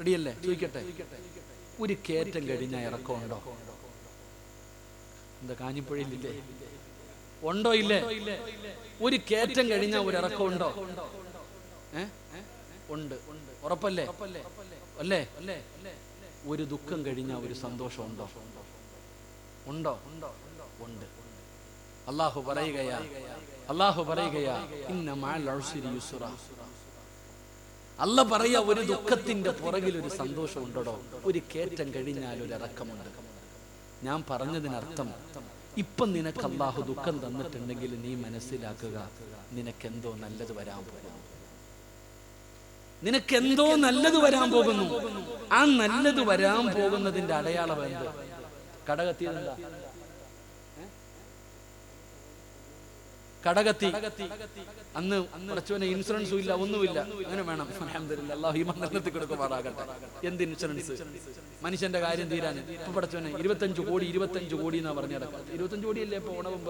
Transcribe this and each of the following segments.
റെഡിയല്ലേ? ചോദിക്കട്ടെ. ഒരു കയറ്റം കഴിഞ്ഞ ഇറക്കമുണ്ടോ എന്താ കാഞ്ഞിപ്പുഴയിലില്ലേ? ഉണ്ടോ ഇല്ലേ? ഒരു കയറ്റം കഴിഞ്ഞ ഒരു ഇറക്കമുണ്ടോ ഏ? ഉണ്ട്. ഉറപ്പല്ലേ? അല്ലേ? ഒരു ദുഃഖം കഴിഞ്ഞ ഒരു സന്തോഷം ഉണ്ടോ? ഉണ്ടോ? ഉണ്ട്. അള്ളാഹു പറയുകയാ അള്ളാഹു പറയുകയാ ഇന്ന മാൽ യുസ്റ. അല്ല പറയാ ഒരു ദുഃഖത്തിന്റെ പുറകിൽ ഒരു സന്തോഷം ഉണ്ടോ ഒരു കേറ്റം കഴിഞ്ഞാൽ ഒരു ഇറക്കമുണ്ട്. ഞാൻ പറഞ്ഞതിനർത്ഥം ഇപ്പം നിനക്ക് അള്ളാഹു ദുഃഖം തന്നിട്ടുണ്ടെങ്കിൽ നീ മനസ്സിലാക്കുക നിനക്കെന്തോ നല്ലത് വരാൻ പോകുന്നു. നിനക്കെന്തോ നല്ലത് വരാൻ പോകുന്നു. ആ നല്ലത് വരാൻ പോകുന്നതിന്റെ അടയാളം എന്ത്? കടകത്തിയതെന്താ? കടകത്തി. അന്ന് കുറച്ചുവനെ ഇൻഷുറൻസും ഇല്ല ഒന്നുമില്ല. അങ്ങനെ വേണം. അൽഹംദുലില്ലാ. അല്ലാഹു ഈ കൊടുക്കുമാറാകട്ടെ. എന്ത് ഇൻഷുറൻസ് മനുഷ്യന്റെ കാര്യം തീരാൻ. ഇപ്പൊ പഠിച്ചവനെ ഇരുപത്തഞ്ച് കോടി ഇരുപത്തഞ്ച് കോടി എന്നാ പറഞ്ഞു നടക്കുന്നത്. ഇരുപത്തഞ്ച് കോടിയല്ലേ ഇപ്പൊ ഓണവും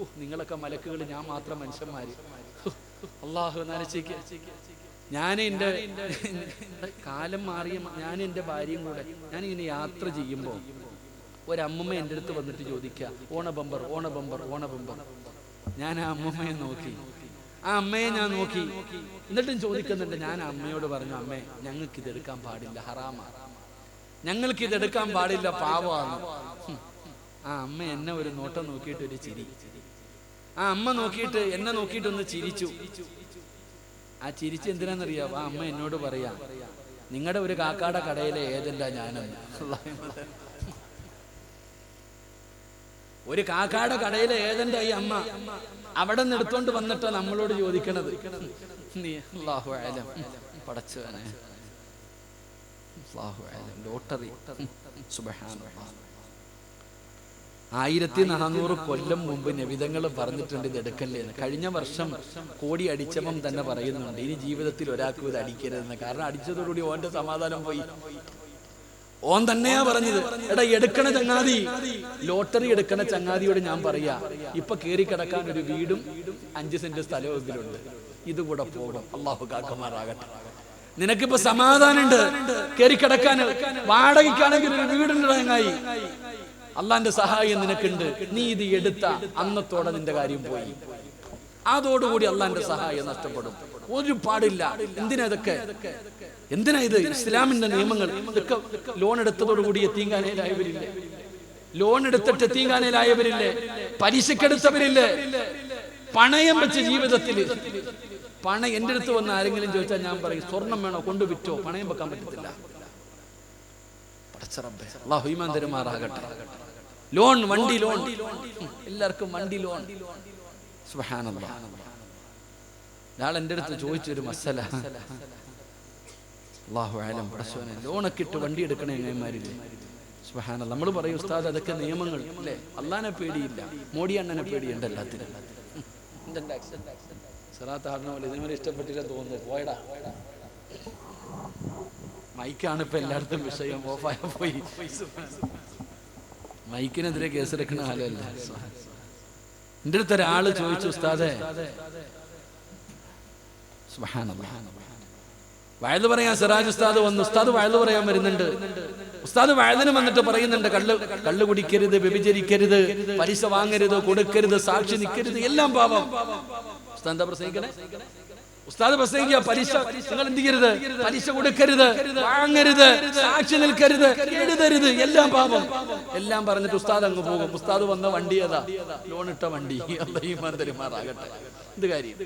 ഓ നിങ്ങളൊക്കെ മലക്കുകൾ ഞാൻ മാത്രം മനുഷ്യന്മാര്. അള്ളാഹു നനച്ചേക്ക് ഞാൻ എന്റെ കാലം മാറിയ ഞാൻ എന്റെ ഭാര്യയും കൂടെ ഞാൻ ഞാനിങ്ങനെ യാത്ര ചെയ്യുമ്പോൾ ഒരമ്മമ്മ എന്റെ അടുത്ത് വന്നിട്ട് ചോദിക്കുക ഓണ ബമ്പർ ഓണ ബമ്പർ ഓണ ബമ്പർ. ഞാൻ ആ അമ്മമ്മയെ നോക്കി. ആ അമ്മയെ ഞാൻ നോക്കി. എന്നിട്ടും ചോദിക്കുന്നുണ്ട് ഞാൻ അമ്മയോട് പറഞ്ഞു അമ്മേ ഞങ്ങൾക്ക് ഇതെടുക്കാൻ പാടില്ല ഹറാമാ ഞങ്ങൾക്ക് ഇതെടുക്കാൻ പാടില്ല പാവമാണ്. ആ അമ്മ എന്നെ ഒരു നോട്ടം നോക്കിയിട്ട് ഒരു ചിരി. ആ അമ്മ നോക്കിയിട്ട് എന്നെ നോക്കിയിട്ട് ഒന്ന് ചിരിച്ചു. ആ ചിരിച്ച് എന്തിനാന്നറിയാ ആ അമ്മ എന്നോട് പറയാ നിങ്ങളുടെ ഒരു കാക്കാടെ കടയിലെ ഏതല്ല ഞാനെന്ന്. ഒരു കാക്കാടെ കടയിലെ ഏതെന്റെ ഈ അമ്മ. അവിടെ നിന്ന് എടുത്തോണ്ട് വന്നിട്ടാ നമ്മളോട് ചോദിക്കണത്. ലോട്ടറി. ആയിരത്തി നാനൂറ് കൊല്ലം മുമ്പ് നബിതങ്ങൾ പറഞ്ഞിട്ടുണ്ട് ഇത് എടുക്കല്ലേ കഴിഞ്ഞ വർഷം കോടി അടിച്ചപ്പം തന്നെ പറയുന്നുണ്ട് ഇനി ജീവിതത്തിൽ ഒരാൾക്കും ഇത് അടിക്കരുതെന്ന്. കാരണം അടിച്ചതോടുകൂടി ഓന്റെ സമാധാനം പോയി. ഓൻ തന്നെയാ പറഞ്ഞത്. എടാ എടുക്കണ ചങ്ങാതി. ലോട്ടറി എടുക്കണ ചങ്ങാതിയോട് ഞാൻ പറയാ ഇപ്പൊ കേറി കിടക്കാൻ ഒരു വീടും അഞ്ച് സെന്റ് സ്ഥലവും ഇതിലുണ്ട്. ഇതുകൂടെ പോകും. അള്ളാഹു കാക്കമാറാകട്ടെ. നിനക്കിപ്പോ സമാധാനമുണ്ട്. കേറി കിടക്കാൻ. വാടകയ്ക്കാണെങ്കിൽ ഒരു വീടുണ്ട് ചങ്ങായി അള്ളാന്റെ സഹായം നിനക്കുണ്ട്. നീ ഇത് എടുത്ത. അന്നത്തോടെ നിന്റെ കാര്യം പോയി. അതോടുകൂടി അള്ളാന്റെ സഹായം നഷ്ടപ്പെടും. ഒരു പാടില്ല. എന്തിനാ ഇതൊക്കെ? എന്തിനാ ഇത്? ഇസ്ലാമിന്റെ നിയമങ്ങൾ ഇതൊക്കെ ലോൺ എടുത്തതോടുകൂടി എത്തീങ്കാനയിലായവരില്ലേ ലോൺ എടുത്തിട്ട് എത്തീങ്കാനയിലായവരില്ലേ പലിശക്കെടുത്തവരില്ലേ? പണയം വെച്ച ജീവിതത്തിൽ പണം എന്റെ അടുത്ത് വന്ന ആരെങ്കിലും ചോദിച്ചാൽ ഞാൻ പറയും സ്വർണം വേണോ? കൊണ്ടു വിറ്റോ പണയം വെക്കാൻ പറ്റത്തില്ല. ഈമാൻ തരുമാറാകട്ടെ. ലോൺ വണ്ടി ലോൺ എല്ലാവർക്കും വണ്ടി ലോൺ. സുബ്ഹാനല്ലാഹ് ഒരാൾ എന്റെ അടുത്ത് ചോദിച്ചൊരു മസല. അള്ളാഹു ആലം പടച്ചോനെ ലോണൊക്കെ ഇട്ട് വണ്ടി എടുക്കണേ എങ്ങന്മാരില്ലേ സുബഹാന നമ്മൾ പറയും ഉസ്താദ് അതൊക്കെ നിയമങ്ങൾ. അല്ലേ? അള്ളാനെ പേടിയില്ല. മോഡി അണ്ണനെ പേടിയുണ്ട് എല്ലാത്തിനും. സിറാത്ത് പോലെ ഇഷ്ടപ്പെട്ടില്ല പോയടാ. മൈക്കാണ് ഇപ്പൊ എല്ലായിടത്തും വിഷയം. ഓഫായ പോയി. മൈക്കിനെതിരെ കേസെടുക്കുന്ന ആളല്ല എന്റെ അടുത്ത് ഒരാൾ ചോദിച്ചു. വയൽ പറയാൻ സിറാജ് ഉസ്താദ് വന്നു. ഉസ്താദ് വയൽ പറയാൻ വരുന്നുണ്ട്. ഉസ്താദ് വയലിന് വന്നിട്ട് പറയുന്നുണ്ട് കള്ള് കള്ള് കുടിക്കരുത് വ്യഭിചരിക്കരുത് പലിശ വാങ്ങരുത് കൊടുക്കരുത് സാക്ഷി നിൽക്കരുത് എല്ലാം പാപം. ഉസ്താദ് എന്താ പ്രസംഗിക്കണേ? ഉസ്താദ് പ്രസംഗിക്കുക പലിശ നിങ്ങൾ എന്ത് ചെയ്യരുത്? പലിശ കൊടുക്കരുത് വാങ്ങരുത് സാക്ഷി നിൽക്കരുത് എഴുതരുത് എല്ലാം പാപം. എല്ലാം പറഞ്ഞിട്ട് ഉസ്താദ് അങ്ങ് പോകും. ഉസ്താദ് വന്ന വണ്ടി ഏതാ? ലോൺ ഇട്ട വണ്ടി. തരുമാറാകട്ടെ. എന്ത് കാര്യം?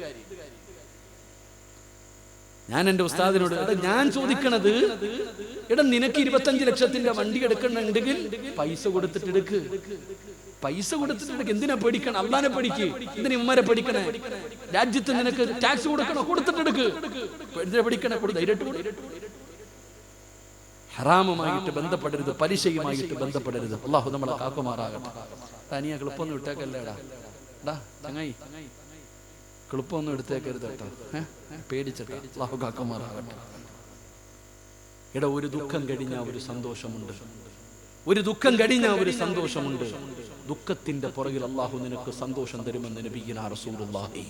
ഞാൻ എന്റെ ഉസ്താദിനോട് എടാ ഞാൻ ചോദിക്കണത് എടാ നിനക്ക് ഇരുപത്തഞ്ച് ലക്ഷത്തിന്റെ വണ്ടി എടുക്കണമെങ്കിൽ പൈസ കൊടുത്തിട്ട് എടുക്ക്. പൈസ കൊടുത്തിട്ട് എന്തിനാ പേടിക്കണം? അള്ളാനെ പേടിക്ക്. എന്തിനാ ഉമ്മരെ പേടിക്കണേ? രാജ്യത്ത് നിനക്ക് ടാക്സ് കൊടുക്കണോ? കൊടുത്തിട്ട് എടുക്ക്. എന്തിനാ പേടിക്കണേ? കൊടു ധൈര്യമായിട്ട് കൊടു. ഹറാമുമായിട്ട് ബന്ധപ്പെടരുത് പലിശയുമായിട്ട് ബന്ധപ്പെടരുത്. അള്ളാഹു നമ്മളെ കാക്കുമാറാകട്ടെ. തനിയെ എളുപ്പമൊന്നും ഇട്ടേക്കല്ലേടാ. എടുത്തേക്കരുത് കേട്ടോ. ഏ? അള്ളാഹു കാക്കുമാറാകട്ടെ. ഇട ഒരു ദുഃഖം കഴിഞ്ഞ ഒരു സന്തോഷമുണ്ട്. ഒരു ദുഃഖം കഴിഞ്ഞ ഒരു സന്തോഷമുണ്ട്. ദുഃഖത്തിന്റെ പുറകിൽ അള്ളാഹു നിനക്ക് സന്തോഷം തരുമെന്ന് നബിഗിന റസൂലുള്ളാഹി.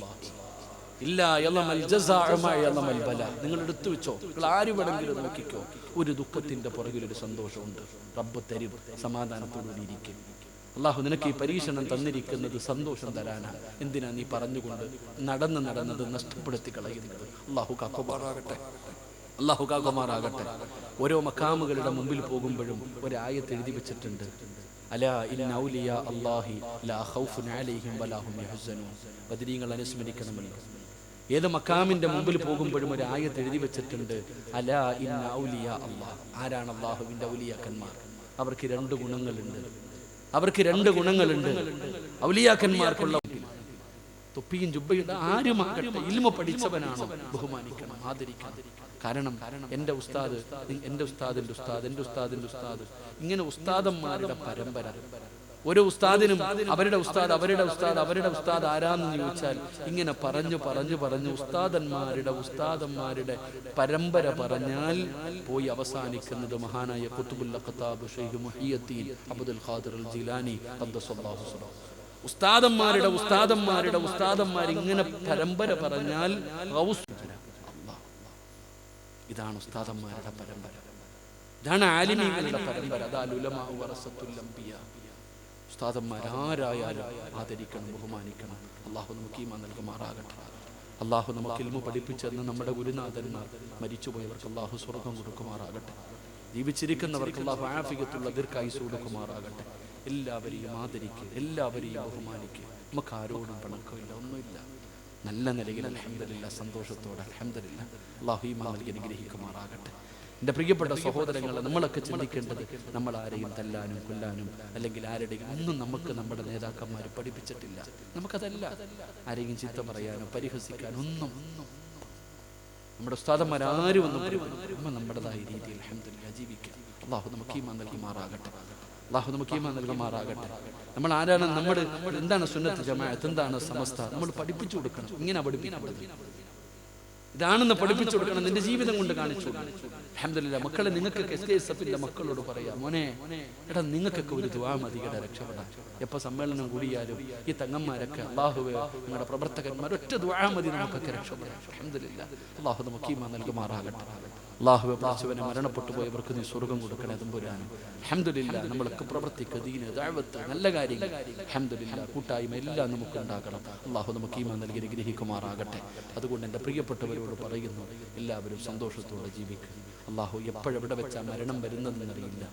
ഇല്ല ബല. നിങ്ങൾ എടുത്തു വെച്ചോ. നിങ്ങൾ നോക്കിക്കോ. ഒരു ദുഃഖത്തിന്റെ പുറകിൽ ഒരു സന്തോഷമുണ്ട്. റബ്ബ് തരും. സമാധാനത്തോടുകൂടി ഇരിക്കും. അള്ളാഹു നിനക്ക് ഈ പരീക്ഷണം തന്നിരിക്കുന്നത് സന്തോഷം തരാനാ. എന്തിനാ നീ പറഞ്ഞുകൊണ്ട് നടന്ന് നടന്നത് നഷ്ടപ്പെടുത്തി കളയുന്നത്? അള്ളാഹു കാക്കുമാറാകട്ടെ. അള്ളാഹു കാക്കുമാറാകട്ടെ. ഓരോ മക്കാമുകളുടെ മുമ്പിൽ പോകുമ്പോഴും ഒരായത്ത് എഴുതി വെച്ചിട്ടുണ്ട്. അലാ ഇന്ന ഔലിയ അല്ലാഹി ലാ ഖൗഫുൻ അലൈഹിം വലാ ഹും ബദരീങ്ങൾ അനുസ്മരിക്കണമല്ലോ. ഏത് മക്കാമിന്റെ മുമ്പിൽ പോകുമ്പോഴും ഒരു ആയത്ത് എഴുതി വെച്ചിട്ടുണ്ട് അലാ ഇന്ന ഔലിയ അല്ലാഹ്. ആരാണ് അള്ളാഹുവിന്റെ ഔലിയാക്കന്മാർ? അവർക്ക് രണ്ട് ഗുണങ്ങളുണ്ട്. അവർക്ക് രണ്ട് ഗുണങ്ങളുണ്ട്. ഔലിയാക്കന്മാർക്കുള്ള തൊപ്പിയും ജുബയും ആരുമാകട്ടെ ഇൽമ പഠിച്ചവനാണോ? ബഹുമാനിക്കണം ആദരിക്കണം. കാരണം എന്റെ ഉസ്താദ് എന്റെ എന്റെ ഉസ്താദിന്റെ ഉസ്താദ് എന്റെ ഉസ്താദിന്റെ ഉസ്താദ് ഇങ്ങനെ ഉസ്താദന്മാരുടെ പരമ്പര ഒരു ഉസ്താദിനും അവരുടെ ഉസ്താദ് അവരുടെ ഉസ്താദ് അവരുടെ ഉസ്താദ് ആരാന്ന് ചോദിച്ചാൽ ഇങ്ങനെ പറഞ്ഞു പറഞ്ഞു പറഞ്ഞു ഉസ്താദന്മാരുടെ ഉസ്താദന്മാരുടെ പരമ്പര പറഞ്ഞാൽ പോയി അവസാനിക്കുന്നത് മഹാനായ അബ്ദുൽ ഖാദിർ അൽ ജിലാനി ഉസ്താദന്മാരുടെ ഉസ്താദന്മാരുടെ ഉസ്താദന്മാർ ഇങ്ങനെ പരമ്പര പറഞ്ഞാൽ. ഇതാണ് ഉസ്താദന്മാരുടെ പരമ്പര. ഇതാണ് ആലിമീങ്ങളുടെ പരമ്പര. അതാ ലുലമാ വറസത്തുൽ അംബിയ. ഉസ്താദന്മാർ ആരായാലും ആദരിക്കണം ബഹുമാനിക്കണം. അള്ളാഹു നമുക്ക് ഈമാൻ നൽകുമാറാകട്ടെ. അള്ളാഹു നമുക്ക് ഇൽമു പഠിപ്പിച്ചെന്ന് നമ്മുടെ ഗുരുനാഥന്മാർ മരിച്ചുപോയവർക്ക് അള്ളാഹു സ്വർഗം കൊടുക്കുമാറാകട്ടെ. ജീവിച്ചിരിക്കുന്നവർക്ക് അള്ളാഹു ആഫികത്തുള്ള ദീർഘായുസ് കൊടുക്കുമാറാകട്ടെ. എല്ലാവരെയും ആദരിക്കുക എല്ലാവരെയും ബഹുമാനിക്കുക. നമുക്ക് ആരോടും പിണക്കമില്ല ഒന്നുമില്ല. നല്ല നിലയിൽ അലഹമില്ല സന്തോഷത്തോടെ അലഹമില്ല അള്ളാഹു ഈമാൻ നൽകി അനുഗ്രഹിക്കുമാറാകട്ടെ. എന്റെ പ്രിയപ്പെട്ട സഹോദരങ്ങളെ നമ്മളൊക്കെ ചിന്തിക്കേണ്ടത് നമ്മൾ ആരെയും തല്ലാനും കൊല്ലാനും അല്ലെങ്കിൽ ആരുടെയും ഒന്നും നമുക്ക് നമ്മുടെ നേതാക്കന്മാർ പഠിപ്പിച്ചിട്ടില്ല. നമുക്കതല്ല. ആരെയും ചിന്ത പറയാനും പരിഹസിക്കാനോ ഒന്നും. നമ്മുടെ ഉസ്താദന്മാർ ആരും ഒന്നും നമ്മുടേതായ രീതിയിൽ അലഹമില്ല ജീവിക്കാം അള്ളാഹു നമുക്ക് ഈ നൽകുമാറാകട്ടെ. അള്ളാഹു നമുക്ക് ഈമാൻ നൽകുമാറാകട്ടെ നമ്മൾ ആരാണ്? നമ്മൾ എന്താണ് സുന്നത്ത് ജമാഅത്ത്? എന്താണ് സമസ്ത? നമ്മൾ പഠിപ്പിച്ചു കൊടുക്കണം. ഇങ്ങനെ പഠിപ്പിക്കണം ഇതാണെന്ന് പഠിപ്പിച്ചു കൊടുക്കണം. നിന്റെ ജീവിതം കൊണ്ട് കാണിച്ചു അഹമ്മദില്ല മക്കളെ നിങ്ങൾക്ക് എസ് കെ എസ് എഫിന്റെ മക്കളോട് പറയാം. മോനെ എടാ നിങ്ങൾക്കൊക്കെ ഒരു ദുവാ മതി കേടാ രക്ഷപ്പെടാൻ. എപ്പോ സമ്മേളനം കൂടിയാലും ഈ തങ്ങന്മാരൊക്കെ അള്ളാഹുവേ നിങ്ങളുടെ പ്രവർത്തകന്മാർ ഒറ്റ ദുവാ മതി നമുക്കൊക്കെ രക്ഷപ്പെടാം അഹമ്മദില്ല അള്ളാഹു നമുക്ക് ഈമാ നൽകുമാറാകട്ടെ. അള്ളാഹുവെ പ്രാച്ചുവനെ മരണപ്പെട്ടു പോയവർക്ക് നീ സ്വർഗം കൊടുക്കണേ അതുമ്പുരാനും അഹമ്മദില്ല നമ്മളൊക്കെ പ്രവർത്തിക്ക് ദീന് ദാഴ്വത്ത് നല്ല കാര്യങ്ങൾ. അഹമ്മദില്ല കൂട്ടായ്മ എല്ലാം നമുക്ക് ഉണ്ടാക്കണം അള്ളാഹു നമുക്ക് ഈമാ നൽകി ഗ്രഹിക്കുമാറാകട്ടെ അതുകൊണ്ട് എന്റെ പ്രിയപ്പെട്ടവരോട് പറയുന്നു എല്ലാവരും സന്തോഷത്തോടെ ജീവിക്കുക അള്ളാഹു എപ്പോഴെവിടെ വെച്ചാൽ മരണം വരുന്നതെന്നറിയില്ല.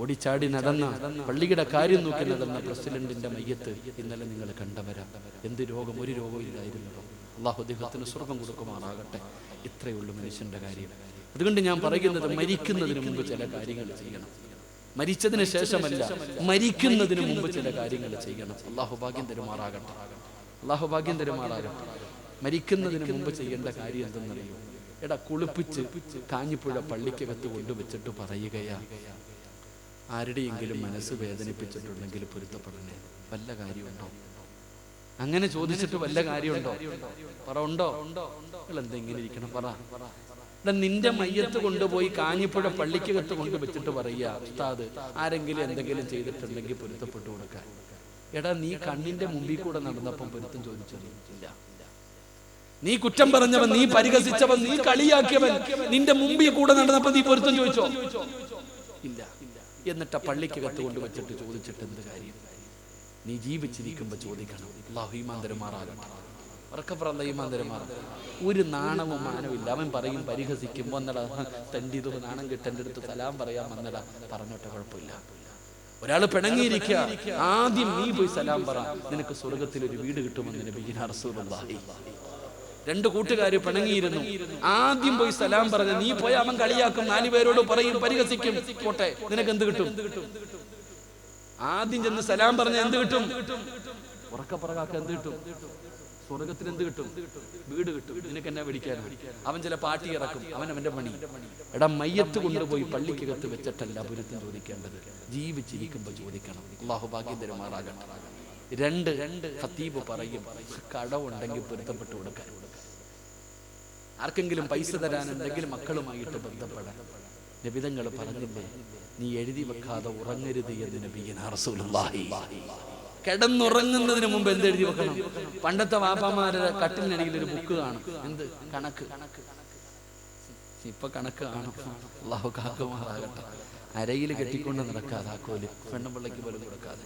ഓടിച്ചാടി നടന്ന പള്ളിയുടെ കാര്യം നോക്കി നടന്ന പ്രസിഡന്റിന്റെ മയ്യത്ത് ഇന്നലെ നിങ്ങൾ കണ്ടവരാ. എന്ത് രോഗം ഒരു രോഗവും ഇല്ലായിരുന്നല്ലോ. അള്ളാഹു അദ്ദേഹത്തിന് സ്വർഗം കൊടുക്കുമാറാകട്ടെ. ഇത്രയേ ഉള്ളൂ മനുഷ്യന്റെ കാര്യം. അതുകൊണ്ട് ഞാൻ പറയുന്നത് മരിക്കുന്നതിന് മുമ്പ് ചില കാര്യങ്ങൾ ചെയ്യണം. മരിച്ചതിന് ശേഷമല്ല മരിക്കുന്നതിന് മുമ്പ് ചില കാര്യങ്ങൾ ചെയ്യണം. അള്ളാഹു ഭാഗ്യം തരുമാറാകട്ടെ. അള്ളാഹു ഭാഗ്യം തരുമാറാകട്ടെ. മരിക്കുന്നതിന് മുമ്പ് ചെയ്യേണ്ട കാര്യം എന്തെന്നറിയോ? എടാ കുളിപ്പിച്ച് കാഞ്ഞിപ്പുഴ പള്ളിക്കകത്ത് കൊണ്ടുവച്ചിട്ട് പറയുകയാ. ആരുടെയെങ്കിലും മനസ്സ് വേദനിപ്പിച്ചിട്ടുണ്ടെങ്കിൽ പൊരുത്തപ്പെടണേ. വല്ല കാര്യമുണ്ടോ? അങ്ങനെ ചോദിച്ചിട്ട് വല്ല കാര്യമുണ്ടോ? പറ ഉണ്ടോ? നിങ്ങൾ എന്തെങ്കിലും ഇരിക്കണം പറ. നിന്റെ മയ്യത്ത് കൊണ്ടുപോയി കാഞ്ഞിപ്പുഴ പള്ളിക്കകത്ത് കൊണ്ടുവച്ചിട്ട് പറയുക ഉസ്താദ് ആരെങ്കിലും എന്തെങ്കിലും ചെയ്തിട്ടുണ്ടെങ്കിൽ പൊരുത്തപ്പെട്ടു കൊടുക്കാൻ. എടാ നീ കണ്ണിന്റെ മുമ്പിൽ കൂടെ നടന്നപ്പം പൊരുത്തം ചോദിച്ചില്ല. നീ കുറ്റം പറഞ്ഞവൻ നീ പരിഹസിച്ചവൻ നീ കളിയാക്കിയവൻ നിന്റെ മുമ്പിൽ കൂടെ നടന്നപ്പോ നീ പൊരുത്തം ചോദിച്ചോ? ഇല്ല. എന്നിട്ട് പള്ളിക്കകത്ത് കൊണ്ട് വെച്ചിട്ട് ചോദിച്ചിട്ട് എന്ത് കാര്യം? നീ ജീവിച്ചിരിക്കുമ്പോ ചോദിക്കണം. അള്ളാഹു ഈമാന്തരമാറാ ഒരു നാണവും മാനവും അവൻ പറയും പരിഹസിക്കും. വന്നടാ തന്റെ ഇത് നാണം കിട്ടന്റെ അടുത്ത് സലാം പറയാൻ വന്നടാ. പറഞ്ഞോട്ടെ കുഴപ്പമില്ല. ഒരാൾ പിണങ്ങിയിരിക്കുക ആദ്യം നീ പോയി സലാം പറ. നിനക്ക് സ്വർഗത്തിൽ ഒരു വീട് കിട്ടുമെന്ന് നബീന റസൂലുള്ളാഹി. രണ്ട് കൂട്ടുകാർ പിണങ്ങിയിരുന്നു. ആദ്യം പോയി സലാം പറഞ്ഞ നീ പോയി അവൻ കളിയാക്കും. നാലു പേരോട് പറയും പരിഹസിക്കും. പോട്ടെ നിനക്ക് എന്ത് കിട്ടും? ആദ്യം ചെന്ന് സലാം പറഞ്ഞ എന്ത് കിട്ടും? ഉറക്കപ്പറകാക്ക എന്ത് കിട്ടും? സ്വർഗത്തിൽ എന്ത് കിട്ടും? വീട് കിട്ടും. നിനക്ക് എന്നെ പിടിക്കാൻ അവൻ ചില പാട്ടി ഇറക്കും. അവൻ അവന്റെ പണി. എടാ മയ്യത്ത് കൊണ്ടുപോയി പള്ളിക്കകത്ത് വെച്ചിട്ടല്ല പുരത്തിൽ ചോദിക്കേണ്ടത്. ജീവിച്ചിരിക്കുമ്പോ ചോദിക്കണം. അള്ളാഹു ഭാഗ്യം രണ്ട് രണ്ട് ഖത്തീബ് പറയും കടവുണ്ടെങ്കിൽ പൊരുത്തപ്പെട്ട് കൊടുക്കാൻ. ആർക്കെങ്കിലും പൈസ തരാൻ എന്തെങ്കിലും മക്കളുമായിട്ട് ബന്ധപ്പെടാൻ. നബിതങ്ങൾ പറഞ്ഞില്ലേ നീ എഴുതി വെക്കാതെ ഉറങ്ങരുത് എന്ന് നബിയൻ റസൂലുള്ളാഹി. കിടന്നുറങ്ങുന്നതിന് മുമ്പ് എന്ത് എഴുതി വെക്കണം? പണ്ടത്തെ വാപ്പാമാരുടെ കട്ടിലിനിടയിൽ ഒരു ബുക്ക് കാണും. എന്ത്? കണക്ക്. ഇപ്പൊ കണക്ക് കാണും. അരയിൽ കെട്ടിക്കൊണ്ട് നടക്കാതെ ആക്കോൽ പെണ്ണുപിള്ളയ്ക്ക് പോലും കൊടുക്കാതെ.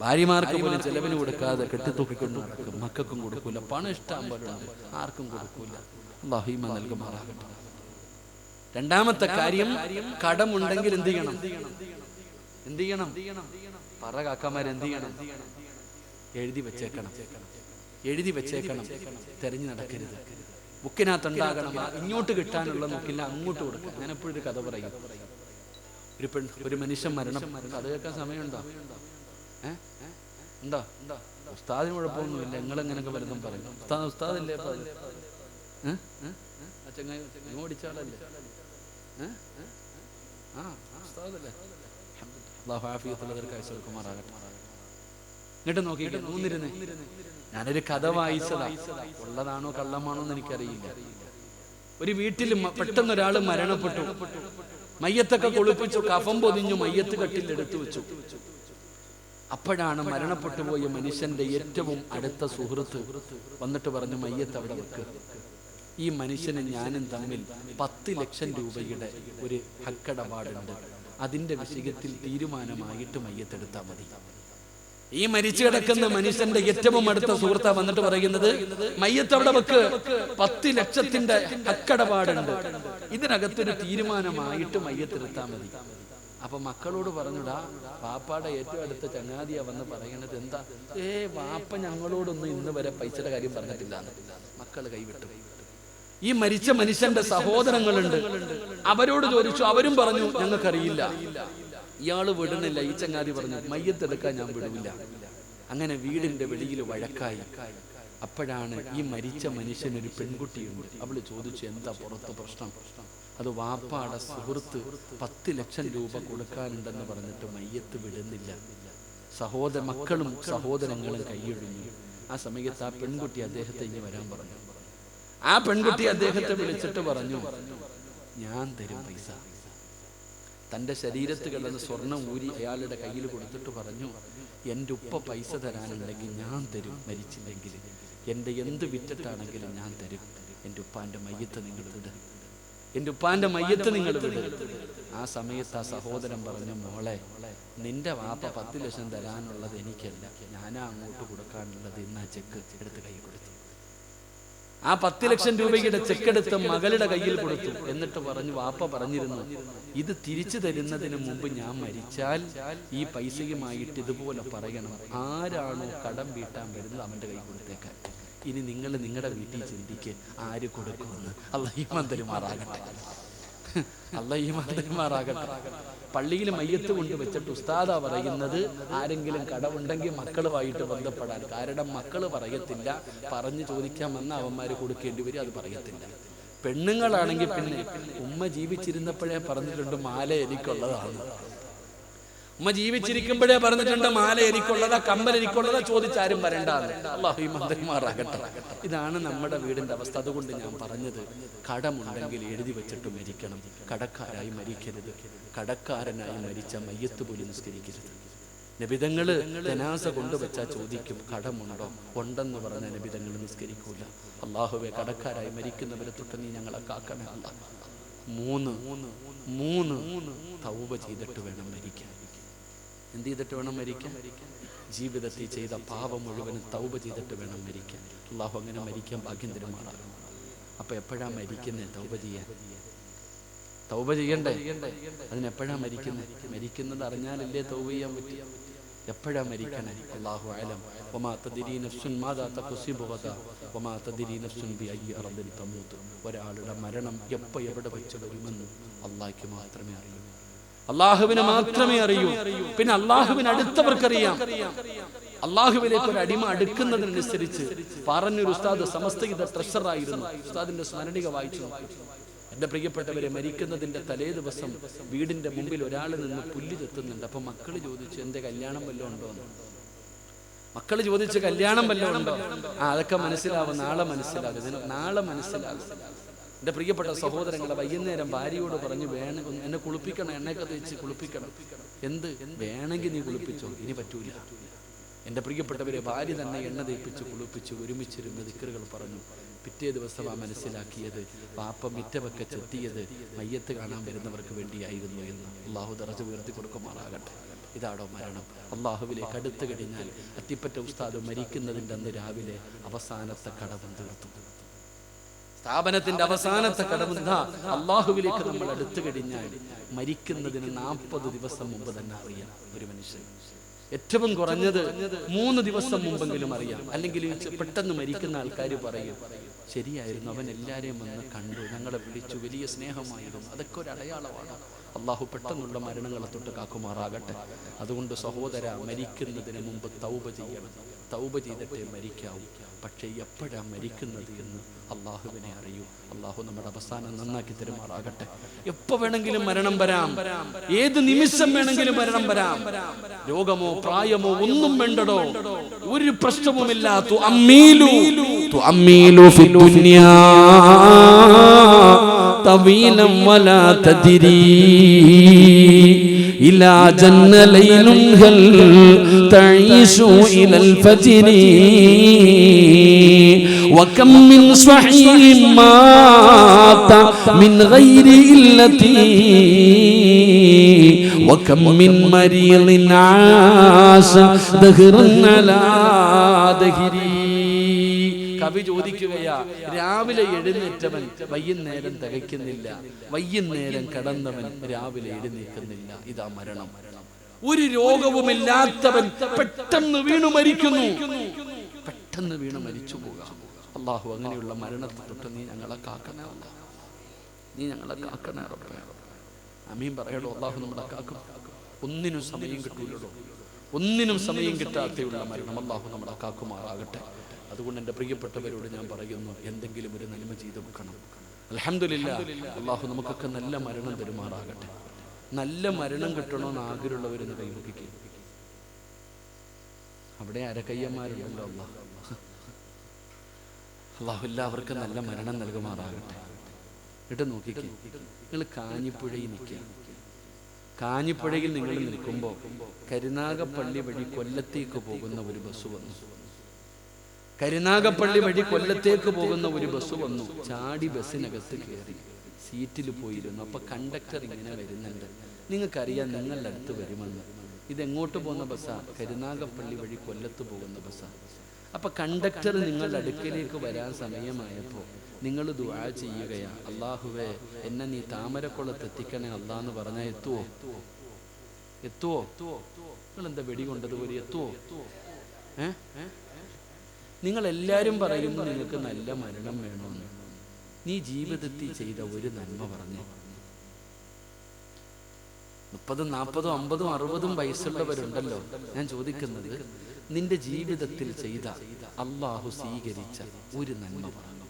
ഭാര്യമാർക്ക് പോലും ചെലവിന് കൊടുക്കാതെ കെട്ടിത്തൂക്കിക്കൊണ്ട് നടക്കും. മക്കൾക്കും കൊടുക്കൂല. പണം ഇഷ്ടം പോലെ ആർക്കും കൊടുക്കൂല. അള്ളാഹിമ നൽകുമാറാകട്ടെ. രണ്ടാമത്തെ കാര്യം കടമുണ്ടെങ്കിൽ എന്ത് ചെയ്യണം? എന്ത് ചെയ്യണം? പറ കാക്കമാർ എന്ത് ചെയ്യണം? എഴുതി വെച്ചേക്കണം. എഴുതി വെച്ചേക്കണം. തെരഞ്ഞു നടക്കരുത്. ബുക്കിനകത്ത് ഉണ്ടാകണം ഇങ്ങോട്ട് കിട്ടാനുള്ള നോക്കില്ല അങ്ങോട്ട് കൊടുക്കുക. ഞാൻ എപ്പോഴും ഒരു കഥ പറയും. ഒരു പെൺ ഒരു മനുഷ്യൻ മരണം. കഥ കേൾക്കാൻ സമയമുണ്ടോ? ഏഹ് എന്താ ഉസ്താദിന് കുഴപ്പമൊന്നുമില്ല. നിങ്ങൾ എങ്ങനെയൊക്കെ വരുന്നും പറയും. ഉസ്താദ് ഉസ്താദില്ലേ ചങ്ങായി ഓടിച്ചാളല്ലേ? ആ ഉസ്താദല്ലേ? അള്ളാഹു കൊടുക്കുമാറാകട്ടെ. എന്നിട്ട് നോക്കിയിട്ട് മൂന്നിരുന്ന്. ഞാനൊരു കഥ വായിച്ചതാ. ഉള്ളതാണോ കള്ളമാണോ എന്ന് എനിക്കറിയില്ല. ഒരു വീട്ടിൽ പെട്ടെന്ന് ഒരാൾ മരണപ്പെട്ടു. മയ്യത്തൊക്കെ കുളിപ്പിച്ചു കഫം പൊതിഞ്ഞു മയ്യത്ത് കട്ടിൽ എടുത്തു വെച്ചു. അപ്പോഴാണ് മരണപ്പെട്ടു പോയ മനുഷ്യന്റെ ഏറ്റവും അടുത്ത സുഹൃത്ത് വന്നിട്ട് പറഞ്ഞു മയ്യത്ത് അവിടെ വെക്കുക ഈ മനുഷ്യനും ഞാനും തമ്മിൽ പത്ത് ലക്ഷം രൂപയുടെ ഒരു ഹക്കടപാടുണ്ട്. അതിന്റെ വിഷയത്തിൽ തീരുമാനമായിട്ട് മയ്യത്തെടുത്താൽ മതി. ഈ മരിച്ചു കിടക്കുന്ന മനുഷ്യന്റെ ഏറ്റവും അടുത്ത സുഹൃത്ത വന്നിട്ട് പറയുന്നത് മയ്യത്ത് അവിടെ വെക്ക് പത്ത് ലക്ഷത്തിന്റെ അക്കടപാടുണ്ട്. ഇതിനകത്തൊരു തീരുമാനമായിട്ട് മയ്യത്തെടുത്താൽ മതി. അപ്പൊ മക്കളോട് പറഞ്ഞുടാ പാപ്പാടെ ഏറ്റവും അടുത്ത ചങ്ങാതിയാ വന്ന് പറയണത് എന്താ? ഏ വാപ്പ ഞങ്ങളോടൊന്നും ഇന്ന് വരെ പൈസയുടെ കാര്യം പറഞ്ഞിട്ടില്ല മക്കൾ കൈവിട്ടു. ഈ മരിച്ച മനുഷ്യന്റെ സഹോദരങ്ങളുണ്ട്. അവരോട് ചോദിച്ചു അവരും പറഞ്ഞു ഞങ്ങൾക്കറിയില്ല. ഇയാൾ വിടുന്നില്ല ഈ ചങ്ങാതി പറഞ്ഞു മയ്യത്തെടുക്കാൻ ഞാൻ വിടില്ല. അങ്ങനെ വീടിന്റെ വെളിയിൽ വഴക്കായി. അപ്പോഴാണ് ഈ മരിച്ച മനുഷ്യൻ ഒരു പെൺകുട്ടിയുണ്ട്. അവൾ ചോദിച്ചു എന്താ പുറത്ത് പ്രശ്നം? അത് വാപ്പാടെ സുഹൃത്ത് പത്ത് ലക്ഷം രൂപ കൊടുക്കാനുണ്ടെന്ന് പറഞ്ഞിട്ട് മയ്യത്ത് വിടുന്നില്ല. സഹോദര മക്കളും സഹോദരങ്ങളും കൈയൊഴിഞ്ഞു. ആ സമയത്ത് ആ പെൺകുട്ടി അദ്ദേഹത്തെ ഇനി വരാൻ പറഞ്ഞു. ആ പെൺകുട്ടി അദ്ദേഹത്തെ വിളിച്ചിട്ട് പറഞ്ഞു ഞാൻ തരും പൈസ. തന്റെ ശരീരത്ത് കിടന്ന് സ്വർണം ഊരി അയാളുടെ കയ്യിൽ കൊടുത്തിട്ട് പറഞ്ഞു എന്റെ ഉപ്പ പൈസ തരാനുണ്ടെങ്കിൽ ഞാൻ തരും മരിച്ചില്ലെങ്കിൽ. എന്റെ എന്ത് വിറ്റിട്ടാണെങ്കിലും ഞാൻ തരും. എന്റെ ഉപ്പാന്റെ മയ്യത്ത് നിങ്ങൾ വിട് എന്റെ ഉപ്പാന്റെ മയ്യത്ത് നിങ്ങൾ വിട് ആ സമയത്ത് ആ സഹോദരൻ പറഞ്ഞു മോളെ നിന്റെ വാപ്പ പത്ത് ലക്ഷം തരാനുള്ളത് എനിക്കല്ല. ഞാനാ അങ്ങോട്ട് കൊടുക്കാനുള്ളത് ഇന്ന് ചെക്ക് എടുത്ത് കൈ കൊടുത്തു. ആ പത്ത് ലക്ഷം രൂപയുടെ ചെക്കെടുത്ത് മകളുടെ കയ്യിൽ കൊടുത്തു. എന്നിട്ട് പറഞ്ഞു വാപ്പ പറഞ്ഞിരുന്നു ഇത് തിരിച്ചു തരുന്നതിന് മുമ്പ് ഞാൻ മരിച്ചാൽ ഈ പൈസയുമായിട്ട് ഇതുപോലെ പറയണം. ആരാണോ കടം വീട്ടാൻ വരുന്നത് അവന്റെ കയ്യിൽ കൊടുത്തേക്കാൻ. ഇനി നിങ്ങൾ നിങ്ങളുടെ വീട്ടിൽ ചിന്തിക്ക് ആര് കൊടുക്കുമെന്ന്. അല്ല ഈ മന്ദരുമാറാകട്ടെ അല്ല ഈ മന്ദരുമാറാകട്ടെ പള്ളിയിൽ മയ്യത്ത് കൊണ്ട് വെച്ചിട്ട് ഉസ്താദ പറയുന്നത് ആരെങ്കിലും കടമുണ്ടെങ്കിൽ മക്കളുമായിട്ട് ബന്ധപ്പെടാൻ. കാരണം മക്കൾ പറയത്തില്ല. പറഞ്ഞു ചോദിക്കാൻ വന്ന അവന്മാര് കൊടുക്കേണ്ടി വരും അത് പറയത്തില്ല. പെണ്ണുങ്ങളാണെങ്കിൽ പിന്നെ ഉമ്മ ജീവിച്ചിരുന്നപ്പോഴേ പറഞ്ഞിട്ടുണ്ട് മാല എനിക്കുള്ളതാണ്. ഉമ്മ ജീവിച്ചിരിക്കുമ്പോഴേ പറഞ്ഞിട്ടുണ്ട് മാല എനിക്കുള്ളതാ കമ്പൽ എനിക്കുള്ളതാ ചോദിച്ചാരും വരണ്ടാന്ന്. അള്ളാഹു മന്ത്രിമാറാകട്ടെ ഇതാണ് നമ്മുടെ വീടിന്റെ അവസ്ഥ. അതുകൊണ്ട് ഞാൻ പറഞ്ഞത് കടമുണ്ടെങ്കിൽ എഴുതി വെച്ചിട്ട് മരിക്കണം. കടക്കാരായി മരിക്കരുത്. കടക്കാരനായി മരിച്ച മയ്യത്ത് പോലും നിസ്കരിക്കരുത്. നബിതങ്ങൾ ജനാസ കൊണ്ടുവച്ചാ ചോദിക്കും കടമുണ്ടോ? ഉണ്ടെന്ന് പറഞ്ഞ നബിതങ്ങൾ നിസ്കരിക്കൂല. അള്ളാഹുവെ കടക്കാരായി മരിക്കുന്നവരെ തൊട്ട് നീ ഞങ്ങളെ കാക്കണേ അല്ല മൂന്ന് മൂന്ന് തൗവ ചെയ്തിട്ട് വേണം മരിക്കാൻ. എന്ത് ചെയ്തിട്ട് വേണം മരിക്കാൻ? ജീവിതത്തിൽ ചെയ്ത പാപം മുഴുവനും തൗബ ചെയ്തിട്ട് വേണം മരിക്കാൻ. അള്ളാഹു അങ്ങനെ മരിക്കാൻ ഭാഗ്യം തരുമാറാകും അപ്പൊ എപ്പോഴാ മരിക്കുന്നത് തൗബ ചെയ്യാൻ? തൗബ ചെയ്യണ്ടേ? അതിനെപ്പോഴാ മരിക്കുന്നത് മരിക്കുന്നത് അറിഞ്ഞാലല്ലേ തൗബ ചെയ്യാൻ പറ്റിയ എപ്പോഴാ മരിക്കണേ? അള്ളാഹു ആലം ഒമാ തദിരി നഫ്സുൻ മാതാ കുസി ഗദാ ഒമാ തദിരി നഫ്സുൻ ബി അയ്യി അറബിൽ തമൂത്ത്. ഒരാളുടെ മരണം എപ്പോ എവിടെ വെച്ച് വരുമെന്ന് അള്ളാഹ്ക്ക് മാത്രമേ അറിയൂ. അള്ളാഹുവിന് മാത്രമേ അറിയൂ. പിന്നെ അള്ളാഹുവിന് അടുത്തവർക്കറിയാം. അള്ളാഹുവിലേക്ക് ഒരു അടിമ അടുക്കുന്നതിനനുസരിച്ച് പറഞ്ഞൊരു ഉസ്താദ് സമസ്തയുടെ ട്രഷറായിരുന്നു ഉസ്താദിന്റെ സ്മരണിക വായിച്ചു. എന്റെ പ്രിയപ്പെട്ടവരെ മരിക്കുന്നതിന്റെ തലേ ദിവസം വീടിന്റെ മുമ്പിൽ ഒരാൾ നിന്ന് പുല്ല് ചെത്തുന്നുണ്ട്. അപ്പൊ മക്കൾ ചോദിച്ചു എന്റെ കല്യാണം വല്ലതും ഉണ്ടോ? മക്കൾ ചോദിച്ചു കല്യാണം വല്ലതും ഉണ്ടോ? ആ അതൊക്കെ മനസ്സിലാവും. നാളെ മനസ്സിലാകും നാളെ മനസ്സിലാകും എന്റെ പ്രിയപ്പെട്ട സഹോദരങ്ങളെ വൈകുന്നേരം ഭാര്യയോട് പറഞ്ഞു വേണം എന്നെ കുളിപ്പിക്കണം എണ്ണയൊക്കെ തേച്ച് കുളിപ്പിക്കണം. എന്ത്? വേണമെങ്കിൽ നീ കുളിപ്പിച്ചോ. ഇനി പറ്റൂല. എന്റെ പ്രിയപ്പെട്ടവരെ ഭാര്യ തന്നെ എണ്ണ തേപ്പിച്ച് കുളിപ്പിച്ച് ഒരുമിച്ചിരുന്ന് ദിക്കറുകൾ പറഞ്ഞു. പിറ്റേ ദിവസം ആ മനസ്സിലാക്കിയത് പാപ്പ മിറ്റമൊക്കെ ചെത്തിയത് മയ്യത്ത് കാണാൻ വരുന്നവർക്ക് വേണ്ടിയായിരുന്നു എന്ന്. അള്ളാഹു തറച്ച് ഉയർത്തി കൊടുക്കുമാറാകട്ടെ. ഇതാണോ മരണം. അള്ളാഹുവിലേക്ക് കടുത്തു കഴിഞ്ഞാൽ അത്തിപ്പറ്റ ഉസ്താദ് മരിക്കുന്നതിന്റെ അന്ന് രാവിലെ അവസാനത്തെ കടവും തീർത്തു. സ്ഥാപനത്തിന്റെ അവസാനത്തെ കടമെന്ന അള്ളാഹുവിലേക്ക് നമ്മൾ അടുത്തു കഴിഞ്ഞാൽ മരിക്കുന്നതിന് നാൽപ്പത് ദിവസം മുമ്പ് തന്നെ അറിയാം ഒരു മനുഷ്യൻ. ഏറ്റവും കുറഞ്ഞത് മൂന്ന് ദിവസം മുമ്പെങ്കിലും അറിയാം. അല്ലെങ്കിൽ പെട്ടെന്ന് മരിക്കുന്ന ആൾക്കാർ പറയും ശരിയായിരുന്നു അവൻ എല്ലാരെയും വന്ന് കണ്ടു ഞങ്ങളെ വിളിച്ചു വലിയ സ്നേഹമായിരുന്നു അതൊക്കെ ഒരു അടയാളമാണ്. അള്ളാഹു പെട്ടെന്നുള്ള മരണങ്ങളെ തൊട്ട് കാക്കുമാറാകട്ടെ. അതുകൊണ്ട് സഹോദര മരിക്കുന്നതിന് മുമ്പ് തൗബ ചെയ്യണം. തൗബ ചെയ്തിട്ടേ മരിക്കാവൂ. പക്ഷേ എപ്പോഴാ മരിക്കുന്നത് എന്ന് അള്ളാഹുവിനെ അറിയൂ അള്ളാഹു നമ്മുടെ അവസാനം നന്നാക്കി തരുമാറാകട്ടെ എപ്പോ വേണമെങ്കിലും മരണം വരാം ഏത് നിമിഷം വേണമെങ്കിലും മരണം വരാം രോഗമോ പ്രായമോ ഒന്നും വേണ്ടടോ ഒരു പ്രശ്നവുമില്ല തു അമ്മീലു തു അമ്മീലു ഫി ദുനിയാ طويلا ولا تدري إلى جن ليل هل تعيش إلى الفجر. وكم من صحيح مات من غير إلتي. وكم من مريض عاش دهرا على دهري. കവി ചോദിക്കുകയാ രാവിലെ എഴുന്നേറ്റവൻ വൈകുന്നേരം തികയ്ക്കുന്നില്ല വൈകുന്നേരം കടന്നവൻ രാവിലെ എഴുന്നേൽക്കുന്നില്ല. ഇതാ മരണം. ഒരു രോഗവുമില്ലാത്തവൻ പെട്ടെന്ന് വീണു മരിക്കുന്നു. പെട്ടെന്ന് വീണു മരിച്ചു പോകാം. അള്ളാഹു അങ്ങനെയുള്ള മരണത്തെ തൊട്ട് നീ ഞങ്ങളെ കാക്കണേ. നീ ഞങ്ങളെ കാക്കണേ അമീൻ പറയടോ അള്ളാഹു നമ്മളെ കാക്കും. ഒന്നിനും സമയം കിട്ടൂലടോ. ഒന്നിനും സമയം കിട്ടാത്തയുള്ള മരണം അള്ളാഹു നമ്മളെ കാക്കുമാറാകട്ടെ. അതുകൊണ്ട് എന്റെ പ്രിയപ്പെട്ടവരോട് ഞാൻ പറയുന്നു എന്തെങ്കിലും ഒരു നന്മ ചെയ്ത് വെക്കണം. അലഹമില്ല അള്ളാഹു നമുക്കൊക്കെ നല്ല മരണം തരുമാറാകട്ടെ. നല്ല മരണം കിട്ടണമെന്ന് ആഗ്രഹമുള്ളവരെന്ന് കൈമുഖിക്കുക അവിടെ അരക്കയ്യന്മാരുണ്ടല്ലോ അള്ളാഹ് അള്ളാഹു എല്ലാവർക്കും നല്ല മരണം നൽകുമാറാകട്ടെ. ഇട്ട് നോക്കിക്കേ. നിങ്ങൾ കാഞ്ഞിപ്പുഴയിൽ നിൽക്കുക. കാഞ്ഞിപ്പുഴയിൽ നിങ്ങൾ നിൽക്കുമ്പോൾ കരുനാഗപ്പള്ളി വഴി കൊല്ലത്തേക്ക് പോകുന്ന ഒരു ബസ് വന്നു. കരുനാഗപ്പള്ളി വഴി കൊല്ലത്തേക്ക് പോകുന്ന ഒരു ബസ് വന്നു. ചാടി ബസ്സിനകത്ത് കയറി. സീറ്റിൽ പോയിരുന്നു. അപ്പൊ കണ്ടക്ടർ ഇങ്ങനെ വരുന്നുണ്ട്. നിങ്ങൾക്കറിയാം നിങ്ങളുടെ അടുത്ത് വരുമെന്ന്. ഇതെങ്ങോട്ട് പോകുന്ന ബസ്സാ? കരുനാഗപ്പള്ളി വഴി കൊല്ലത്ത് പോകുന്ന ബസ്സാ. അപ്പൊ കണ്ടക്ടർ നിങ്ങളുടെ അടുക്കലേക്ക് വരാൻ സമയമായപ്പോൾ നിങ്ങൾ ദുആ ചെയ്യുകയാ. അള്ളാഹുവേ എന്നെ നീ താമരക്കുളത്ത് എത്തിക്കണേ. അള്ളാന്ന് പറഞ്ഞാൽ എത്തുവോ? എത്തുവോ? നിങ്ങൾ എന്താ വെടി കൊണ്ടതുപോലെ എത്തുവോ? ഏ? നിങ്ങൾ എല്ലാവരും പറയുന്നു നിങ്ങൾക്ക് നല്ല മരണം വേണമെന്ന് നീ ജീവിതത്തിൽ ചെയ്ത ഒരു നന്മ പറഞ്ഞു. മുപ്പതും നാൽപ്പതും അമ്പതും അറുപതും വയസ്സുള്ളവരുണ്ടല്ലോ. ഞാൻ ചോദിക്കുന്നത് നിന്റെ ജീവിതത്തിൽ ചെയ്ത അള്ളാഹു സ്വീകരിച്ച ഒരു നന്മ പറഞ്ഞു.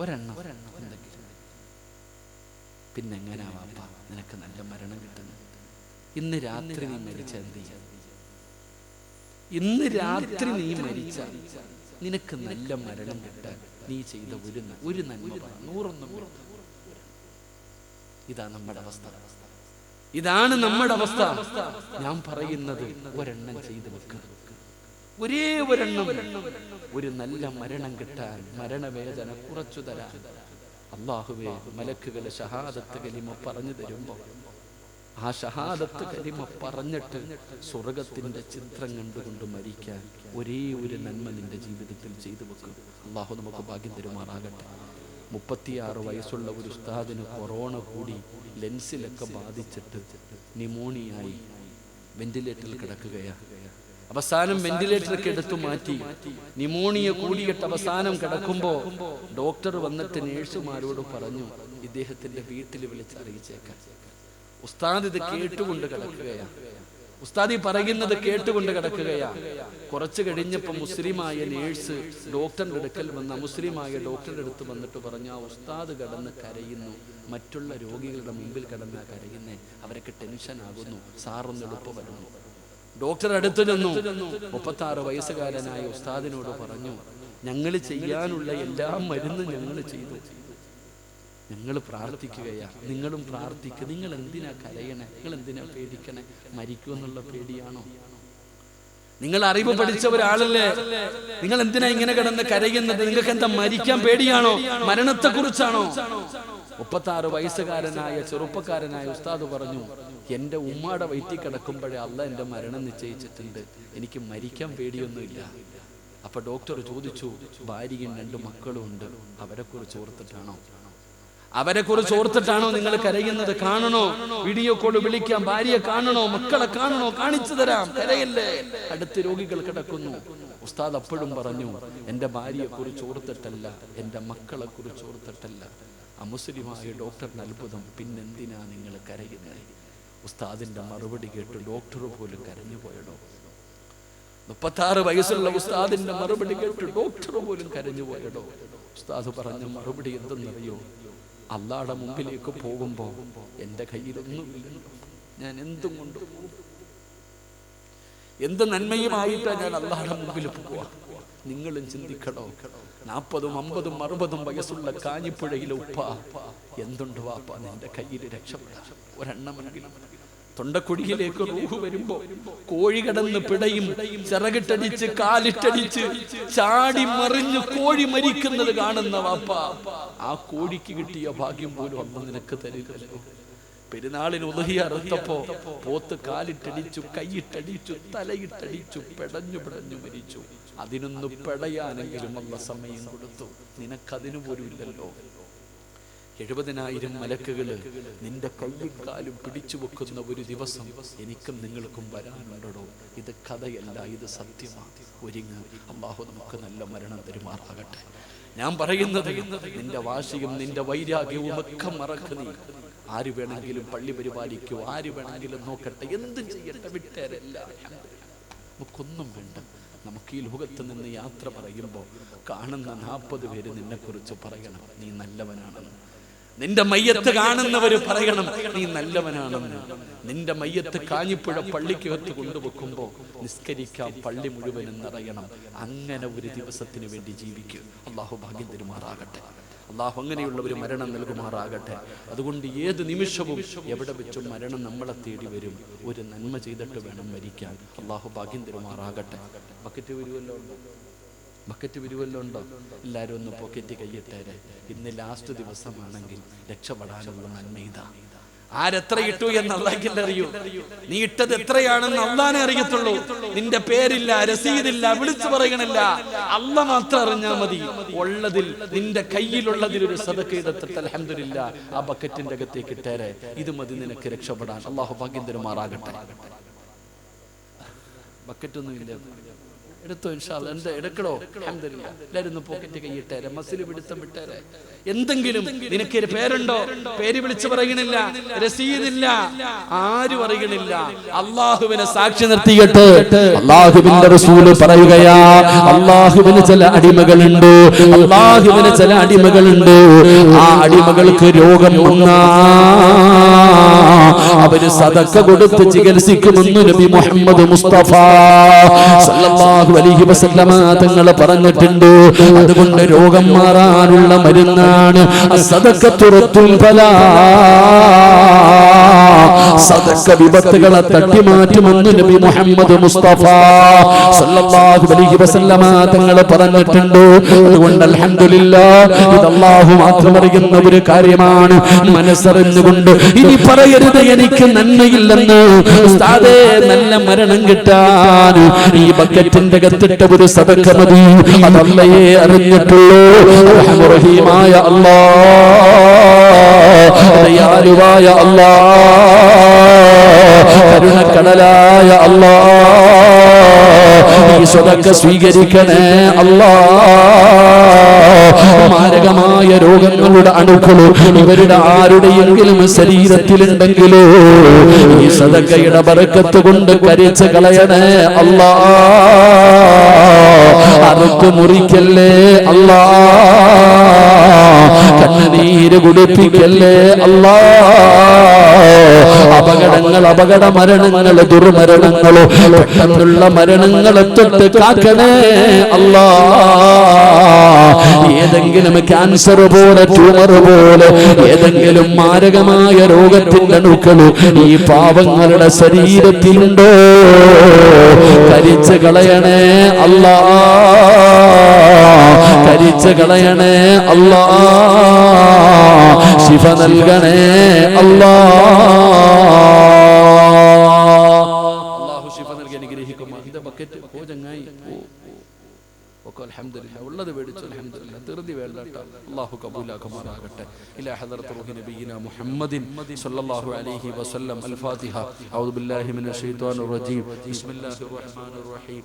ഒരെണ്ണം എന്തെങ്കിലും. പിന്നെങ്ങനെ വാപ്പ നിനക്ക് നല്ല മരണം കിട്ടുന്നത്? ഇന്ന് രാത്രി നീ മരിച്ച എന്ത് ചെയ്യും? ഇന്ന് രാത്രി നീ മരിച്ച നിനക്ക് നല്ല മരണം കിട്ടാൻ നീ ചെയ്ത ഒരു ഒരു നന്മ. നൂറൊന്നും. ഇതാ നമ്മുടെ അവസ്ഥ. ഇതാണ് നമ്മുടെ അവസ്ഥ. ഞാൻ പറയുന്നത് ഒരെണ്ണം ചെയ്ത് വെക്കുക ഒരേ ഒരെണ്ണം. ഒരു നല്ല മരണം കിട്ടാൻ മരണവേദന കുറച്ചു തരാൻ. അള്ളാഹുവേ മലക്കുകളെ ഷഹാദത്ത് കലിമ പറഞ്ഞു തരുമ്പോ ആ ഷഹാദത്ത് കരിമ പറഞ്ഞിട്ട് സ്വർഗത്തിന്റെ ചിത്രം കണ്ടുകൊണ്ട് മരിക്കാൻ ഒരേ ഒരു നന്മ നിന്റെ ജീവിതത്തിൽ ചെയ്തു വെക്കും. അള്ളാഹു നമുക്ക് ഭാഗ്യം തരുമാറാകട്ടെ. മുപ്പത്തിയാറ് വയസ്സുള്ള ഒരു ഉസ്താദിന് കൊറോണ കൂടി ലെൻസിലൊക്കെ ബാധിച്ചിട്ട് നിമോണിയായി വെന്റിലേറ്ററിൽ കിടക്കുകയാണ് അവസാനം വെന്റിലേറ്ററൊക്കെ എടുത്തു മാറ്റി. നിമോണിയ കൂടിയിട്ട് അവസാനം കിടക്കുമ്പോ ഡോക്ടർ വന്നിട്ട് നേഴ്സുമാരോട് പറഞ്ഞു ഇദ്ദേഹത്തിന്റെ വീട്ടിൽ വിളിച്ചറിയിച്ചേക്കാൻ ഉസ്താദ് ഇത് കേട്ടുകൊണ്ട് കിടക്കുകയാണ് ഉസ്താദി പറയുന്നത് കേട്ടുകൊണ്ട് കിടക്കുകയാ. കുറച്ച് കഴിഞ്ഞപ്പോ മുസ്ലിമായ നേഴ്സ് ഡോക്ടറിന്റെ അടുക്കൽ വന്ന മുസ്ലിമായ ഡോക്ടറുടെ അടുത്ത് വന്നിട്ട് പറഞ്ഞു ആ ഉസ്താദ് കടന്ന് കരയുന്നു. മറ്റുള്ള രോഗികളുടെ മുമ്പിൽ കിടന്ന് കരയുന്നേ. അവരൊക്കെ ടെൻഷൻ ആകുന്നു. സാറൊന്ന് എളുപ്പം വരുന്നു. ഡോക്ടർ അടുത്ത് നിന്നു മുപ്പത്തി ആറ് വയസ്സുകാരനായ ഉസ്താദിനോട് പറഞ്ഞു ഞങ്ങൾ ചെയ്യാനുള്ള എല്ലാ മരുന്നും ഞങ്ങൾ ചെയ്തു. ഞങ്ങൾ പ്രാർത്ഥിക്കുകയാ. നിങ്ങളും പ്രാർത്ഥിക്കുക നിങ്ങൾ എന്തിനാ കരയണേ? നിങ്ങൾ എന്തിനാ പേടിക്കണേ? മരിക്കുമെന്നുള്ള പേടിയാണോ? നിങ്ങൾ അറിവ് പഠിച്ച ഒരാളല്ലേ നിങ്ങൾ എന്തിനാ ഇങ്ങനെ കിടന്ന് കരയുന്നത്? നിങ്ങൾക്ക് എന്താ മരിക്കാൻ പേടിയാണോ? മരണത്തെ കുറിച്ചാണോ മുപ്പത്തി ആറ് വയസ്സുകാരനായ ചെറുപ്പക്കാരനായ ഉസ്താദ് പറഞ്ഞു എന്റെ ഉമ്മാടെ വയറ്റിൽ കിടക്കുമ്പോഴേ അല്ല എന്റെ മരണം നിശ്ചയിച്ചിട്ടുണ്ട്. എനിക്ക് മരിക്കാൻ പേടിയൊന്നുമില്ല. അപ്പൊ ഡോക്ടർ ചോദിച്ചു ഭാര്യയും രണ്ട് മക്കളും ഉണ്ട് അവരെ കുറിച്ച് ഓർത്തിട്ടാണോ? അവരെ കുറിച്ച് ഓർത്തിട്ടാണോ നിങ്ങൾ കരയുന്നത്? കാണണോ? വീഡിയോ കോൾ വിളിക്കാം ഭാര്യയെ കാണണോ? മക്കളെ കാണണോ? കാണിച്ചു തരാം. കരയല്ലേ? അടുത്ത് രോഗികൾ കിടക്കുന്നു. ഉസ്താദ് അപ്പോഴും പറഞ്ഞു എന്റെ ഭാര്യയെ കുറിച്ച് ഓർത്തിട്ടല്ല എന്റെ മക്കളെ കുറിച്ച് ഓർത്തിട്ടല്ല. മുസ്ലിമായ ഡോക്ടറിന് അത്ഭുതം. പിന്നെന്തിനാ നിങ്ങൾ കരയുന്നത് ഉസ്താദിന്റെ മറുപടി കേട്ട് ഡോക്ടർ പോലും കരഞ്ഞു പോയടോ. മുപ്പത്താറ് വയസ്സുള്ള ഉസ്താദിന്റെ മറുപടി കേട്ട് ഡോക്ടർ പോലും കരഞ്ഞു പോയടോ. ഉസ്താദ് പറഞ്ഞ മറുപടി എന്തെന്നറിയോ? അള്ളാടെ മുമ്പിലേക്ക് പോകുമ്പോ എന്റെ കയ്യിലൊന്നുമില്ല ഞാൻ എന്തും കൊണ്ട് എന്ത് നന്മയുമായിട്ടാ ഞാൻ അള്ളാടെ മുമ്പിൽ പോവാ നിങ്ങളും ചിന്തിക്കണോ? നാൽപ്പതും അമ്പതും അറുപതും വയസ്സുള്ള കാഞ്ഞിപ്പുഴയിലെ ഉപ്പ എന്തുണ്ട് വാപ്പ? നിന്റെ കയ്യിൽ രക്ഷപ്പെടാം ഒരെണ്ണമെങ്കിലും തൊണ്ടക്കുഴിയിലേക്ക് റൂഹ് വരുമ്പോ കോഴി കടന്ന് പിടയും ചിറകിട്ടടിച്ച് കാലിട്ടടിച്ച് ചാടി മറിഞ്ഞ് കോഴി മരിക്കുന്നത് കാണുന്ന വാപ്പ. ആ കോഴിക്ക് കിട്ടിയ ഭാഗ്യം പോലും അന്ന് നിനക്ക് തരികല്ലോ പെരുന്നാളിന് ഉദഹി അറുത്തപ്പോ പോത്ത് കാലിട്ടടിച്ചു കൈയിട്ടടിച്ചു തലയിട്ടടിച്ചു പെടഞ്ഞു പെടഞ്ഞു മരിച്ചു. അതിനൊന്ന് പെടയാനെങ്കിലും അമ്മ സമയം കൊടുത്തു. നിനക്കതിനു പോലും ഇല്ലല്ലോ എഴുപതിനായിരം മലക്കുകൾ നിന്റെ കയ്യും കാലും പിടിച്ചു വെക്കുന്ന ഒരു ദിവസം എനിക്കും നിങ്ങൾക്കും വരാനുണ്ടോ ഇത് കഥയല്ല ഇത് സത്യമാണ് ഒരുങ്ങ്. അള്ളാഹു നമുക്ക് നല്ല മരണം പെരുമാറാകട്ടെ ഞാൻ പറയുന്നത് നിന്റെ വാശിയും നിന്റെ വൈരാഗ്യവും ഒക്കെ മറക്ക നീ. ആര് വേണമെങ്കിലും പള്ളി പരിപാലിക്കൂ ആര് വേണമെങ്കിലും നോക്കട്ടെ. എന്തും ചെയ്യട്ടെ വിട്ടേരല്ല. നമുക്കൊന്നും വേണ്ട. നമുക്ക് ഈ ലോകത്ത് നിന്ന് യാത്ര പറയുമ്പോൾ കാണുന്ന നാൽപ്പത് പേര് നിന്നെക്കുറിച്ച് പറയണം. നീ നല്ലവനാണെന്ന്. നിന്റെ മയ്യത്ത് കാണുന്നവര് പറയണം നീ നല്ലവനാണെന്ന്. നിന്റെ മയ്യത്ത് കാഞ്ഞിപ്പുഴ പള്ളിക്കകത്ത് കൊണ്ടുവെക്കുമ്പോ നിസ്കരിക്കാം പള്ളി മുഴുവനും നിറയണം. അങ്ങനെ ഒരു ദിവസത്തിന് വേണ്ടി ജീവിക്കും. അള്ളാഹു ഭാഗ്യം തരുമാറാകട്ടെ. അള്ളാഹു അങ്ങനെയുള്ള ഒരു മരണം നൽകുമാറാകട്ടെ. അതുകൊണ്ട് ഏത് നിമിഷവും എവിടെ വെച്ചും മരണം നമ്മളെ തേടി വരും. ഒരു നന്മ ചെയ്തിട്ട് വേണം മരിക്കാൻ. അള്ളാഹു ഭാഗ്യം തരുമാറാകട്ടെ. ബക്കറ്റ് വരുമല്ലോ ബക്കറ്റ് വരുമല്ലോ ഉണ്ടോ? എല്ലാവരും ഒന്ന് പോക്കറ്റ് കൈയിട്ടേരെ ഇന്ന് ലാസ്റ്റ് ദിവസമാണെങ്കിൽ രക്ഷപ്പെടാനുള്ള നന്മ ഇതാ. ആരെത്ര ഇട്ടു എന്ന് അള്ളാഹിക്കല്ല അറിയൂ. നീ ഇട്ടത് എത്രയാണെന്ന് അള്ളാനെ അറിയത്തുള്ളൂ. നിന്റെ പേരില്ല രസീതില്ല വിളിച്ചു പറയണില്ല. അല്ല മാത്രം അറിഞ്ഞാ മതി. ഉള്ളതിൽ നിന്റെ കയ്യിലുള്ളതിൽ ഒരു സദക്ക ഇടത്തിട്ട് അലഹമില്ല ആ ബക്കറ്റിന്റെ അകത്തേക്ക് ഇട്ടേരെ. ഇത് മതി നിനക്ക് രക്ഷപ്പെടാൻ. അള്ളാഹു ഭാഗ്യം തരുമാറാകട്ടെ ബക്കറ്റൊന്നും ഇല്ല. എടുത്തോ ഇൻഷാല്ല എന്താ എടുക്കണോ? എല്ലാവരും പോക്കറ്റ് കൈയിട്ടേരെ. മസിൽ പിടുത്തം വിട്ടേരെ. എന്തെങ്കിലും നിനക്ക് പേരുണ്ടോ? പേര് വിളിച്ചു പറയണില്ല രസീതില്ല. ആരും അറിയണില്ല. അള്ളാഹുവിനെ സാക്ഷി നിർത്തിയിട്ട് അള്ളാഹുവിന്റെ റസൂൽ പറയുകയാ അള്ളാഹുവിന് ചില അടിമകളുണ്ട്. അള്ളാഹുവിന് ചില അടിമകളുണ്ട്. ആ അടിമകൾക്ക് രോഗം വന്നാ അവർ സദക്ക കൊടുത്ത് ചികിത്സിക്കുമെന്ന് നബി മുഹമ്മദ് മുസ്തഫ സല്ലല്ലാഹു അലൈഹി വസല്ലമ തങ്ങൾ പറഞ്ഞിട്ടുണ്ട്. അതുകൊണ്ട് രോഗം മാറാനുള്ള മരുന്നാണ് സദക്കത്തുറത്തും ഫലാ. സദക്ക വിപത്തുകളെ തട്ടിമാറ്റുമെന്ന് നബി മുഹമ്മദ് മുസ്തഫ സല്ലല്ലാഹു അലൈഹി വസല്ലമ തങ്ങൾ പറഞ്ഞിട്ടുണ്ട്. അതുകൊണ്ട് അൽഹംദുലില്ലാ ഇത് അല്ലാഹു മാത്രം അറിയുന്ന ഒരു കാര്യമാണ് മനസ്സറിഞ്ഞുകൊണ്ട്. ഇനി പറയരുത് എനിക്ക് നന്മയില്ലെന്ന്. ഉസ്താദേ നല്ല മരണം കിട്ടാൻ ഈ ബക്കറ്റിന്റെ കത്തിട്ട ഒരു സദക്ക മതി. അതല്ലയെ അറിഞ്ഞിട്ടുള്ളൂ. റഹീമായ അല്ലാ ദയാലുവായ അല്ലാ കരുണക്കടലായ അല്ലാ ഈ സ്വതക്ക സ്വീകരിക്കണേ അല്ലാ മാരകമായ രോഗങ്ങളുടെ അണുക്കളോ ഇവരുടെ ആരുടെയെങ്കിലും ശരീരത്തിലുണ്ടെങ്കിലോ ഈ സദക്കയുടെ ബറക്കത്ത് കൊണ്ട് കരിച്ച് കളയണേ അല്ലാ അറുക്ക് മുറിക്കല്ലേ? അല്ലാ. കണ്ണുനീര് കുടിപ്പിക്കല്ലേ? അല്ലാ. അപകടങ്ങൾ അപകട മരണങ്ങൾ ദുർമരണങ്ങളോ പെട്ടെന്നുള്ള മരണങ്ങളെ തൊട്ട് കാക്കണേ. അല്ലാ. ഏതെങ്കിലും ക്യാൻസർ പോലെ ട്യൂമർ പോലെ ഏതെങ്കിലും മാരകമായ രോഗത്തിന്റെ അണുക്കൾ ഈ പാവങ്ങളുടെ ശരീരത്തിലുണ്ടോ? കരിച്ച് കളയണേ അല്ലാ. കരിച്ച് കളയണേ അല്ലാ. ശിഫ നൽകണേ അല്ലാ. അള്ളാഹു ശിഫ നൽകി ബക്കറ്റ് ഓ ചങ്ങായി അലഹമില്ല ഉള്ളത് മേടിച്ചു അലഹമില്ല തീർതി വേണ്ട അള്ളാഹു കബൂലാക്കുമാറാകട്ടെ. ഇലാ മുഹമ്മദിൻ അലൈഹി വസല്ലം. അൽ ഫാത്തിഹ ബില്ലാഹി റജീം. ബിസ്മില്ലാഹിർ റഹ്മാനിർ റഹീം.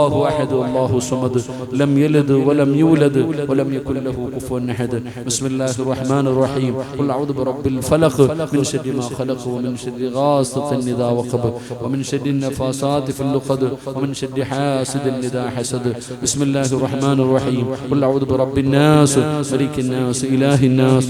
أحد الله الصمد لم يلد ولم يولد ولم يكن له كفوا أحد. بسم الله الرحمن الرحيم. قل أعوذ برب الفلق. من شر ما خلق ومن شر غاسق إذا وقب. ومن شر النفاسات في اللقد. ومن شر حاسد إذا حسد. بسم الله الرحمن الرحيم. قل أعوذ برب الناس. ملك الناس إله الناس.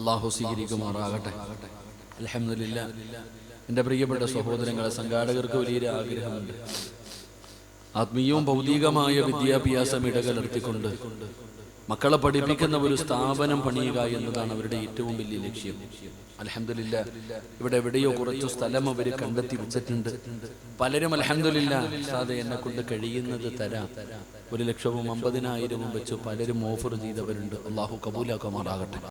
അള്ളാഹു സ്വീകരിക്കുമാറാകട്ടെ. അലഹമില്ല എന്റെ പ്രിയപ്പെട്ട സഹോദരങ്ങളെ സംഘാടകർക്ക് വലിയൊരു ആഗ്രഹമുണ്ട്. ആത്മീയവും ഭൗതികമായ വിദ്യാഭ്യാസം ഇടകലർത്തിക്കൊണ്ട് മക്കളെ പഠിപ്പിക്കുന്ന ഒരു സ്ഥാപനം പണിയുക എന്നതാണ് അവരുടെ ഏറ്റവും വലിയ ലക്ഷ്യം. അലഹമില്ല ഇവിടെ എവിടെയോ കുറച്ചു സ്ഥലം അവർ കണ്ടെത്തി വെച്ചിട്ടുണ്ട്. പലരും അലഹമില്ല സാധെ എന്നെ കൊണ്ട് കഴിയുന്നത് തരാം. ഒരു ലക്ഷവും അമ്പതിനായിരവും വെച്ച് പലരും ഓഫർ ചെയ്തവരുണ്ട്. അള്ളാഹു കബൂലാക്കുമാറാകട്ടെ.